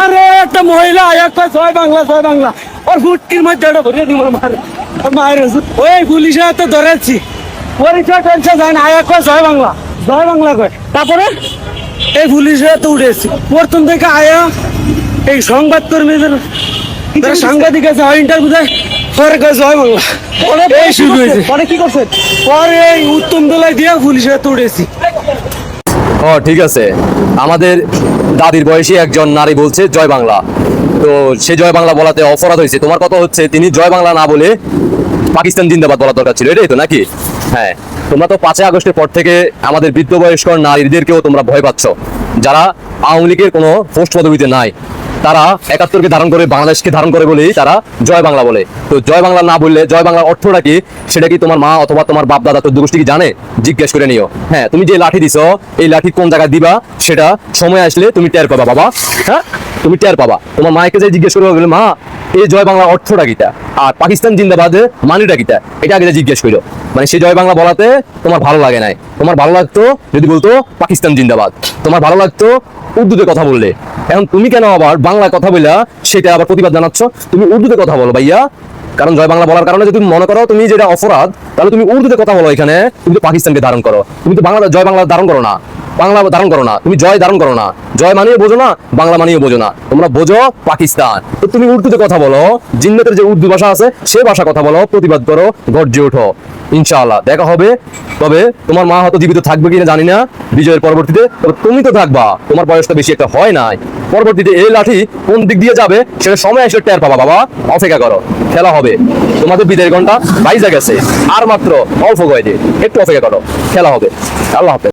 আরে একটা মহিলা এক একটা ছয় বাংলা ছয় বাংলা। ওর ফুটকির মধ্যে ওটা ভরিয়ে দিব মারে। মায়ের ওই পুলিশে তো ধরেছি। পরিচয় করছে যায় না আয়া কয় জয় বাংলা। জয় বাংলা কয়। তারপরে এই পুলিশে তো উঠেছি। প্রথম থেকে আয়া এই সংবাদ কর্মীদের সাংবাদিক আছে ইন্টারভিউ দেয় পরে কয় জয় বাংলা। এই শুরু হয়েছে। পরে কি করছে? পরে এই উত্তম দোলাই দিয়ে পুলিশে তো উঠেছি। ও, ঠিক আছে। আমাদের দাদির বয়সী একজন নারী বলছে, জয় বাংলা। তো সে জয় বাংলা বলাতে অপরাধ হয়েছে। তোমার কথা হচ্ছে, তিনি জয় বাংলা না বলে পাকিস্তান জিন্দাবাদ বলা দরকার ছিল। এটাই তো নাকি? হ্যাঁ তোমরা তো পাঁচই আগস্টের পর থেকে আমাদের বৃদ্ধ বয়স্ক নারীদেরকেও তোমরা ভয় পাচ্ছ। যারা আওয়ামী লীগের কোনো পোস্ট পদবিতে নাই। তারা একাত্তরকে ধারণ করে বাংলাদেশকে ধারণ করে বলেই তারা জয় বাংলা বলে। তো জয় বাংলা না বললে জয় বাংলার অর্থটা কি? সেটা কি তোমার মা অথবা তোমার বাপ দাদা তোর গোষ্ঠী কি জানে? জিজ্ঞেস করে নিও। হ্যাঁ তুমি যে লাঠি দিছ, এই লাঠি কোন জায়গায় দিবা? সেটা সময় আসলে তুমি টের পাবা, বাবা। হ্যাঁ? তুমি টের পাবা। তোমার মাকে যে জিজ্ঞেস করবে, বলে, মা, এই জয় বাংলার অর্থটা কিটা? আর পাকিস্তান জিন্দাবাদে মানিটা কিটা? এটা আগে জিজ্ঞেস করো মানে সেই জয় বাংলা বলাতে তোমার ভালো লাগে নাই। তোমার ভালো লাগতো, যদি বলতো, পাকিস্তান জিন্দাবাদ। তোমার ভালো লাগতো, উর্দুতে কথা বললে। এখন তুমি কেন আবার বাংলা কথা বললা সেটা আবার প্রতিবাদ জানাচ্ছ? তুমি উর্দুতে কথা বলো ভাইয়া। কারণ জয় বাংলা বলার কারণে যদি তুমি মনে করো, তুমি যেটা অপরাধ, তাহলে তুমি উর্দুতে কথা বলো এখানে। তুমি তো পাকিস্তানকে ধারণ করো। তুমি তো বাংলা জয় বাংলা ধারণ করো না। বাংলা ধারণ করো না। তুমি জয় ধারণ করো না। জয় মানিয়ে বোঝো না, বাংলা মানিয়ে বোঝো না। তোমরা বোঝো পাকিস্তান। তো তুমি উর্দুতে কথা বলো, জিন্নতের যে উর্দু ভাষা আছে, সে ভাষা কথা বলো, প্রতিবাদ করো, গর্জে ওঠো। ইনশাআল্লাহ, দেখা হবে। তবে তোমার মা হয়তো জীবিত থাকবে কিনা জানি না, বিজয়ের পরবর্তীতে। তবে তুমি তো থাকবা, তোমার বয়সটা বেশি একটা হয় নাই। পরবর্তীতে এই লাঠি কোন দিক দিয়ে যাবে, সেটা সময় এসে টের পাবা, বাবা। অপেক্ষা করো, খেলা হবে। তোমাদের বিদায়ের ঘণ্টা বাইজা গেছে। আর মাত্র অল্প কয়েছে একটু অপেক্ষা করো, খেলা হবে। আল্লাহ হাফেজ।